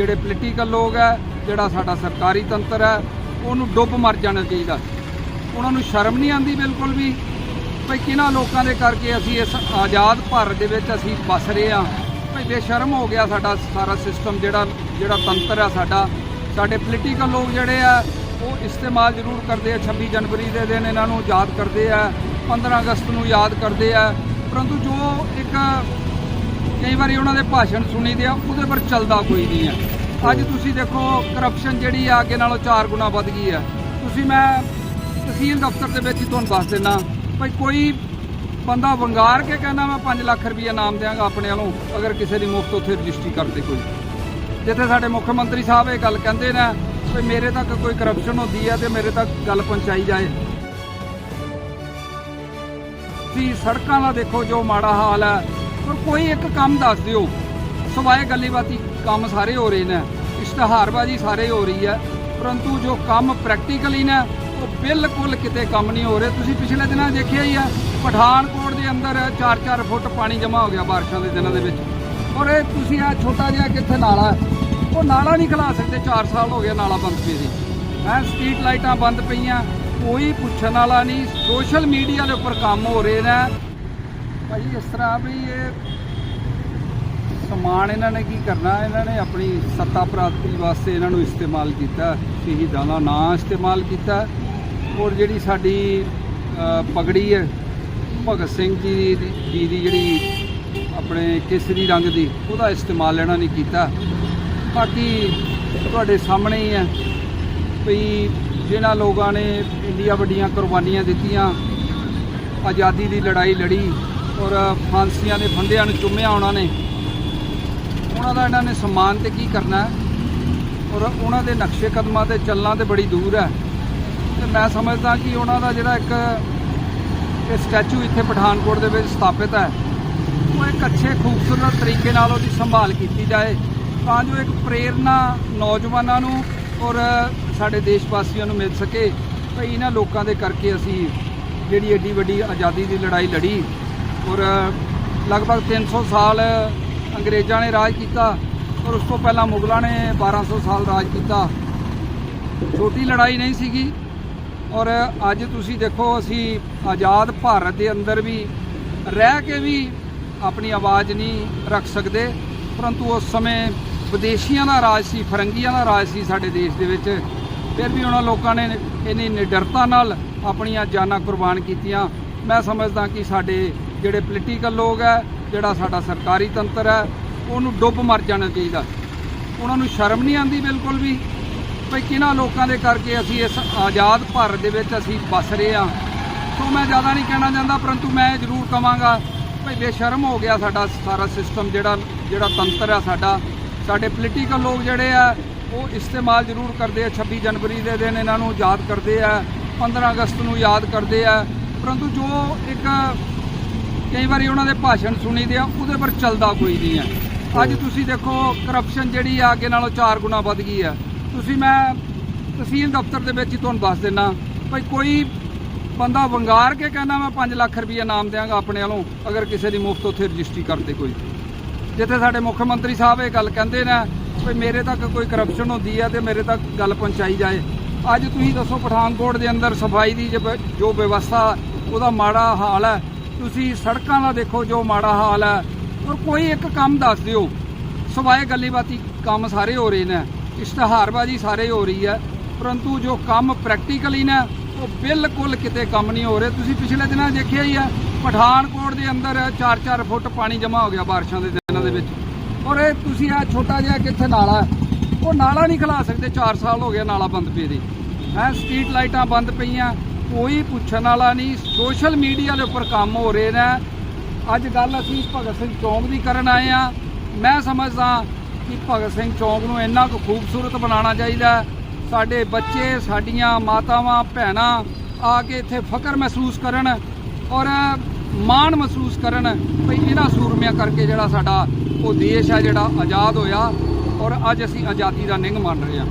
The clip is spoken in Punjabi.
ਜਿਹੜੇ ਪੋਲੀਟੀਕਲ ਲੋਕ ਹੈ, ਜਿਹੜਾ ਸਾਡਾ ਸਰਕਾਰੀ ਤੰਤਰ ਹੈ, ਉਹਨੂੰ ਡੁੱਬ ਮਰ ਜਾਣਾ ਚਾਹੀਦਾ। ਉਹਨਾਂ ਨੂੰ ਸ਼ਰਮ ਨਹੀਂ ਆਉਂਦੀ ਬਿਲਕੁਲ ਵੀ ਭਈ ਕਿਹਨਾਂ ਲੋਕਾਂ ਦੇ ਕਰਕੇ ਅਸੀਂ ਇਸ ਆਜ਼ਾਦ ਭਾਰਤ ਦੇ ਵਿੱਚ ਅਸੀਂ ਵਸ ਰਹੇ ਹਾਂ? ਭਈ ਬੇਸ਼ਰਮ ਹੋ ਗਿਆ ਸਾਡਾ ਸਾਰਾ ਸਿਸਟਮ ਜਿਹੜਾ ਜਿਹੜਾ ਤੰਤਰ ਆ ਸਾਡਾ। ਸਾਡੇ ਪੋਲੀਟੀਕਲ ਲੋਕ ਜਿਹੜੇ ਆ, ਉਹ ਇਸਤੇਮਾਲ ਜ਼ਰੂਰ ਕਰਦੇ ਆ 26 ਜਨਵਰੀ ਦੇ ਦਿਨ ਇਹਨਾਂ ਨੂੰ ਯਾਦ ਕਰਦੇ ਆ 15 ਅਗਸਤ ਨੂੰ ਯਾਦ ਕਰਦੇ ਆ। ਪਰੰਤੂ ਜੋ ਇੱਕ ਕਈ ਵਾਰੀ ਉਹਨਾਂ ਦੇ ਭਾਸ਼ਣ ਸੁਣੀਦੇ ਆ ਉਹਦੇ ਪਰ ਚੱਲਦਾ ਕੋਈ ਨਹੀਂ ਹੈ ਅੱਜ ਤੁਸੀਂ ਦੇਖੋ ਕਰਪਸ਼ਨ ਜਿਹੜੀ ਆ ਅੱਗੇ ਨਾਲੋਂ 4 ਗੁਣਾ ਵੱਧ ਗਈ ਹੈ ਤੁਸੀਂ ਮੈਂ ਤਹਿਸੀਲ ਦਫ਼ਤਰ ਦੇ ਵਿੱਚ ਹੀ ਤੁਹਾਨੂੰ ਦੱਸ ਦਿੰਦਾ ਭਾਈ ਕੋਈ ਬੰਦਾ ਵੰਗਾਰ ਕੇ ਕਹਿੰਦਾ ਮੈਂ 5 ਲੱਖ ਰੁਪਏ ਨਾਮ ਦਿਆਂਗਾ ਆਪਣੇ ਵੱਲੋਂ ਅਗਰ ਕਿਸੇ ਦੀ ਮੁਫਤ ਉੱਥੇ ਰਜਿਸਟਰੀ ਕਰਦੇ ਕੋਈ। ਜਿੱਥੇ ਸਾਡੇ ਮੁੱਖ ਮੰਤਰੀ ਸਾਹਿਬ ਇਹ ਗੱਲ ਕਹਿੰਦੇ ਨੇ ਵੀ ਮੇਰੇ ਤੱਕ ਕੋਈ ਕਰਪਸ਼ਨ ਹੁੰਦੀ ਹੈ ਤੇ ਮੇਰੇ ਤੱਕ ਗੱਲ ਪਹੁੰਚਾਈ ਜਾਏ। ਤੁਸੀਂ ਸੜਕਾਂ ਦਾ ਦੇਖੋ ਜੋ ਮਾੜਾ ਹਾਲ ਹੈ ਪਰ ਕੋਈ ਇੱਕ ਕੰਮ ਦੱਸ ਦਿਓ। ਸਵਾਏ ਗੱਲੀਬਾਤੀ ਕੰਮ ਸਾਰੇ ਹੋ ਰਹੇ ਨੇ। ਇਸ਼ਤਿਹਾਰਬਾਜ਼ੀ ਸਾਰੇ ਹੋ ਰਹੀ ਹੈ। ਪਰੰਤੂ ਜੋ ਕੰਮ ਪ੍ਰੈਕਟੀਕਲੀ ਨੇ, ਉਹ ਬਿਲਕੁਲ ਕਿਤੇ ਕੰਮ ਨਹੀਂ ਹੋ ਰਹੇ। ਤੁਸੀਂ ਪਿਛਲੇ ਦਿਨਾਂ ਦੇਖਿਆ ਹੀ ਆ ਪਠਾਨਕੋਟ ਦੇ ਅੰਦਰ 4-4 ਫੁੱਟ ਪਾਣੀ ਜਮ੍ਹਾਂ ਹੋ ਗਿਆ ਬਾਰਿਸ਼ਾਂ ਦੇ ਦਿਨਾਂ ਦੇ ਵਿੱਚ। ਔਰ ਇਹ ਤੁਸੀਂ ਆ ਛੋਟਾ ਜਿਹਾ ਕਿੱਥੇ ਨਾਲਾ ਉਹ ਨਾਲਾ ਨਹੀਂ ਖਲਾ ਸਕਦੇ 4 ਸਾਲ ਹੋ ਗਏ ਨਾਲਾ ਬੰਦ ਪਈ ਸੀ ਹੈ ਸਟਰੀਟ ਲਾਈਟਾਂ ਬੰਦ ਪਈਆਂ, ਕੋਈ ਪੁੱਛਣ ਵਾਲਾ ਨਹੀਂ। ਸੋਸ਼ਲ ਮੀਡੀਆ ਦੇ ਉੱਪਰ ਕੰਮ ਹੋ ਰਹੇ ਨੇ। ਭਾਈ, ਇਸ ਤਰ੍ਹਾਂ ਵੀ ਇਹ ਸਮਾਨ ਇਹਨਾਂ ਨੇ ਕੀ ਕਰਨਾ, ਇਹਨਾਂ ਨੇ ਆਪਣੀ ਸੱਤਾ ਪ੍ਰਾਪਤੀ ਵਾਸਤੇ ਇਹਨਾਂ ਨੂੰ ਇਸਤੇਮਾਲ ਕੀਤਾ, ਸ਼ਹੀਦਾਂ ਦਾ ਨਾਂ ਇਸਤੇਮਾਲ ਕੀਤਾ। ਔਰ ਜਿਹੜੀ ਸਾਡੀ ਪਗੜੀ ਹੈ, ਭਗਤ ਸਿੰਘ ਜੀ ਦੀ ਜੀ ਦੀ ਜਿਹੜੀ ਆਪਣੇ ਕੇਸਰੀ ਰੰਗ ਦੀ, ਉਹਦਾ ਇਸਤੇਮਾਲ ਇਹਨਾਂ ਨੇ ਕੀਤਾ। ਬਾਕੀ ਤੁਹਾਡੇ ਸਾਹਮਣੇ ਹੀ ਹੈ ਵੀ ਜਿਹਨਾਂ ਲੋਕਾਂ ਨੇ ਇੰਡੀਆ ਵੱਡੀਆਂ ਕੁਰਬਾਨੀਆਂ ਦਿੱਤੀਆਂ, ਆਜ਼ਾਦੀ ਦੀ ਲੜਾਈ ਲੜੀ ਔਰ ਫਾਂਸੀਆਂ ਦੇ ਫੰਦਿਆਂ ਨੂੰ ਚੁੰਮਿਆ ਉਹਨਾਂ ਨੇ। ਉਹਨਾਂ ਦਾ ਇਹਨਾਂ ਨੇ ਸਨਮਾਨ ਤੇ ਕੀ ਕਰਨਾ ਔਰ ਉਹਨਾਂ ਦੇ ਨਕਸ਼ੇ ਕਦਮਾਂ ਤੇ ਚੱਲਣਾ ਤੇ ਬੜੀ ਦੂਰ ਹੈ। ਤੇ ਮੈਂ ਸਮਝਦਾ ਕਿ ਉਹਨਾਂ ਦਾ ਜਿਹੜਾ ਇੱਕ, ਇਹ ਸਟੈਚੂ ਇੱਥੇ ਪਠਾਨਕੋਟ ਦੇ ਵਿੱਚ ਸਥਾਪਿਤ ਹੈ, ਉਹ ਇੱਕ ਅੱਛੇ ਖੂਬਸੂਰਤ ਤਰੀਕੇ ਨਾਲ ਉਹਦੀ ਸੰਭਾਲ ਕੀਤੀ ਜਾਏ। ਤਾਂ ਜੋ ਇੱਕ ਪ੍ਰੇਰਨਾ ਨੌਜਵਾਨਾਂ ਨੂੰ ਔਰ ਸਾਡੇ ਦੇਸ਼ ਵਾਸੀਆਂ ਨੂੰ ਮਿਲ ਸਕੇ। ਭਈ ਇਹਨਾਂ ਲੋਕਾਂ ਦੇ ਕਰਕੇ ਅਸੀਂ ਜਿਹੜੀ ਏਡੀ ਵੱਡੀ ਆਜ਼ਾਦੀ ਦੀ ਲੜਾਈ ਲੜੀ। ਔਰ ਲਗਭਗ 300 ਸਾਲ ਅੰਗਰੇਜ਼ਾਂ ਨੇ ਰਾਜ ਕੀਤਾ ਔਰ ਉਸ ਤੋਂ ਪਹਿਲਾਂ ਮੁਗਲਾਂ ਨੇ 1200 ਸਾਲ ਰਾਜ ਕੀਤਾ। ਛੋਟੀ ਲੜਾਈ ਨਹੀਂ ਸੀਗੀ ਔਰ ਅੱਜ ਤੁਸੀਂ ਦੇਖੋ, ਅਸੀਂ ਆਜ਼ਾਦ ਭਾਰਤ ਦੇ ਅੰਦਰ ਵੀ ਰਹਿ ਕੇ ਵੀ ਆਪਣੀ ਆਵਾਜ਼ ਨਹੀਂ ਰੱਖ ਸਕਦੇ, ਪਰੰਤੂ ਉਸ ਸਮੇਂ ਵਿਦੇਸ਼ੀਆਂ ਦਾ ਰਾਜ ਸੀ, ਫਰੰਗੀਆਂ ਦਾ ਰਾਜ ਸੀ ਸਾਡੇ ਦੇਸ਼ ਦੇ ਵਿੱਚ। ਫਿਰ ਵੀ ਉਹਨਾਂ ਲੋਕਾਂ ਨੇ ਇੰਨੀ ਨਿਡਰਤਾ ਨਾਲ ਆਪਣੀਆਂ ਜਾਨਾਂ ਕੁਰਬਾਨ ਕੀਤੀਆਂ। ਮੈਂ ਸਮਝਦਾ ਕਿ ਸਾਡੇ ਜਿਹੜੇ ਪੋਲੀਟੀਕਲ ਲੋਕ ਹੈ, ਜਿਹੜਾ ਸਾਡਾ ਸਰਕਾਰੀ ਤੰਤਰ ਹੈ, ਉਹਨੂੰ ਡੁੱਬ ਮਰ ਜਾਣਾ ਚਾਹੀਦਾ। ਉਹਨਾਂ ਨੂੰ ਸ਼ਰਮ ਨਹੀਂ ਆਉਂਦੀ ਬਿਲਕੁਲ ਵੀ ਭਈ ਕਿਹਨਾਂ ਲੋਕਾਂ ਦੇ ਕਰਕੇ ਅਸੀਂ ਇਸ ਆਜ਼ਾਦ ਭਾਰਤ ਦੇ ਵਿੱਚ ਅਸੀਂ ਵਸ ਰਹੇ ਹਾਂ। ਸੋ ਮੈਂ ਜ਼ਿਆਦਾ ਨਹੀਂ ਕਹਿਣਾ ਚਾਹੁੰਦਾ, ਪਰੰਤੂ ਮੈਂ ਜ਼ਰੂਰ ਕਵਾਂਗਾ ਭਈ ਬੇਸ਼ਰਮ ਹੋ ਗਿਆ ਸਾਡਾ ਸਾਰਾ ਸਿਸਟਮ ਜਿਹੜਾ ਜਿਹੜਾ ਤੰਤਰ ਆ ਸਾਡਾ। ਸਾਡੇ ਪੋਲੀਟੀਕਲ ਲੋਕ ਜਿਹੜੇ ਆ, ਉਹ ਇਸਤੇਮਾਲ ਜ਼ਰੂਰ ਕਰਦੇ ਆ 26 ਜਨਵਰੀ ਦੇ ਦਿਨ ਇਹਨਾਂ ਨੂੰ ਯਾਦ ਕਰਦੇ ਆ 15 ਅਗਸਤ ਨੂੰ ਯਾਦ ਕਰਦੇ ਆ। ਪਰੰਤੂ ਜੋ ਇੱਕ ਕਈ ਵਾਰੀ ਉਹਨਾਂ ਦੇ ਭਾਸ਼ਣ ਸੁਣੀਦੇ ਆ ਉਹਦੇ ਪਰ ਚੱਲਦਾ ਕੋਈ ਨਹੀਂ ਹੈ ਅੱਜ ਤੁਸੀਂ ਦੇਖੋ ਕਰਪਸ਼ਨ ਜਿਹੜੀ ਆ ਅੱਗੇ ਨਾਲੋਂ 4 ਗੁਣਾ ਵੱਧ ਗਈ ਹੈ ਤੁਸੀਂ ਮੈਂ ਤਹਿਸੀਲ ਦਫ਼ਤਰ ਦੇ ਵਿੱਚ ਹੀ ਤੁਹਾਨੂੰ ਦੱਸ ਦਿੰਦਾ ਭਾਈ ਕੋਈ ਬੰਦਾ ਵੰਗਾਰ ਕੇ ਕਹਿੰਦਾ ਮੈਂ 5 ਲੱਖ ਰੁਪਏ ਨਾਮ ਦਿਆਂਗਾ ਆਪਣੇ ਵੱਲੋਂ ਅਗਰ ਕਿਸੇ ਦੀ ਮੁਫਤ ਉੱਥੇ ਰਜਿਸਟਰੀ ਕਰਦੇ ਕੋਈ। ਜਿੱਥੇ ਸਾਡੇ ਮੁੱਖ ਮੰਤਰੀ ਸਾਹਿਬ ਇਹ ਗੱਲ ਕਹਿੰਦੇ ਨੇ ਵੀ ਮੇਰੇ ਤੱਕ ਕੋਈ ਕਰਪਸ਼ਨ ਹੁੰਦੀ ਹੈ ਤੇ ਮੇਰੇ ਤੱਕ ਗੱਲ ਪਹੁੰਚਾਈ ਜਾਏ। ਅੱਜ ਤੁਸੀਂ ਦੱਸੋ ਪਠਾਨਕੋਟ ਦੇ ਅੰਦਰ ਸਫ਼ਾਈ ਦੀ ਜੋ- ਜੋ ਵਿਵਸਥਾ ਉਹਦਾ ਮਾੜਾ ਹਾਲ ਹੈ ਤੁਸੀਂ ਸੜਕਾਂ ਦਾ ਦੇਖੋ ਜੋ ਮਾੜਾ ਹਾਲ ਹੈ, ਔਰ ਕੋਈ ਇੱਕ ਕੰਮ ਦੱਸ ਦਿਓ। ਸਵਾਏ ਗੱਲੀਬਾਤੀ ਕੰਮ ਸਾਰੇ ਹੋ ਰਹੇ ਨੇ, ਇਸ਼ਤਿਹਾਰਬਾਜ਼ੀ ਸਾਰੇ ਹੋ ਰਹੀ ਹੈ, ਪਰੰਤੂ ਜੋ ਕੰਮ ਪ੍ਰੈਕਟੀਕਲੀ ਨੇ, ਉਹ ਬਿਲਕੁਲ ਕਿਤੇ ਕੰਮ ਨਹੀਂ ਹੋ ਰਹੇ। ਤੁਸੀਂ ਪਿਛਲੇ ਦਿਨਾਂ ਦੇਖਿਆ ਹੀ ਆ ਪਠਾਨਕੋਟ ਦੇ ਅੰਦਰ 4-4 ਫੁੱਟ ਪਾਣੀ ਜਮ੍ਹਾਂ ਹੋ ਗਿਆ ਬਾਰਿਸ਼ਾਂ ਦੇ ਦਿਨਾਂ ਦੇ ਵਿੱਚ। ਔਰ ਇਹ ਤੁਸੀਂ ਆ ਛੋਟਾ ਜਿਹਾ ਕਿੱਥੇ ਨਾਲਾ ਉਹ ਨਾਲਾ ਨਹੀਂ ਖਲਾ ਸਕਦੇ 4 ਸਾਲ ਹੋ ਗਿਆ ਨਾਲਾ ਬੰਦ ਪਏ ਦੇ। ਹੈ ਸਟਰੀਟ ਲਾਈਟਾਂ ਬੰਦ ਪਈਆਂ ਕੋਈ ਪੁੱਛਣ ਵਾਲਾ ਨਹੀਂ, ਸੋਸ਼ਲ ਮੀਡੀਆ ਦੇ ਉੱਪਰ ਕੰਮ ਹੋ ਰਹੇ ਨੇ। ਅੱਜ ਗੱਲ ਅਸੀਂ ਭਗਤ ਸਿੰਘ ਚੌਂਕ ਦੀ ਕਰਨ ਆਏ ਆ ਮੈਂ ਸਮਝਦਾ ਕਿ ਭਗਤ ਸਿੰਘ ਚੌਂਕ ਨੂੰ ਇੰਨਾ ਕੁ ਖੂਬਸੂਰਤ ਬਣਾਉਣਾ ਚਾਹੀਦਾ ਸਾਡੇ ਬੱਚੇ, ਸਾਡੀਆਂ ਮਾਤਾਵਾਂ, ਭੈਣਾਂ ਆ ਕੇ ਇੱਥੇ ਫਕਰ ਮਹਿਸੂਸ ਕਰਨ ਔਰ ਮਾਣ ਮਹਿਸੂਸ ਕਰਨ ਵੀ ਇਹਨਾਂ ਸੂਰਮਿਆਂ ਕਰਕੇ ਜਿਹੜਾ ਸਾਡਾ ਉਹ ਦੇਸ਼ ਹੈ, ਜਿਹੜਾ ਆਜ਼ਾਦ ਹੋਇਆ ਔਰ ਅੱਜ ਅਸੀਂ ਆਜ਼ਾਦੀ ਦਾ ਨਿੰਗ ਮੰਨ ਰਹੇ ਹਾਂ।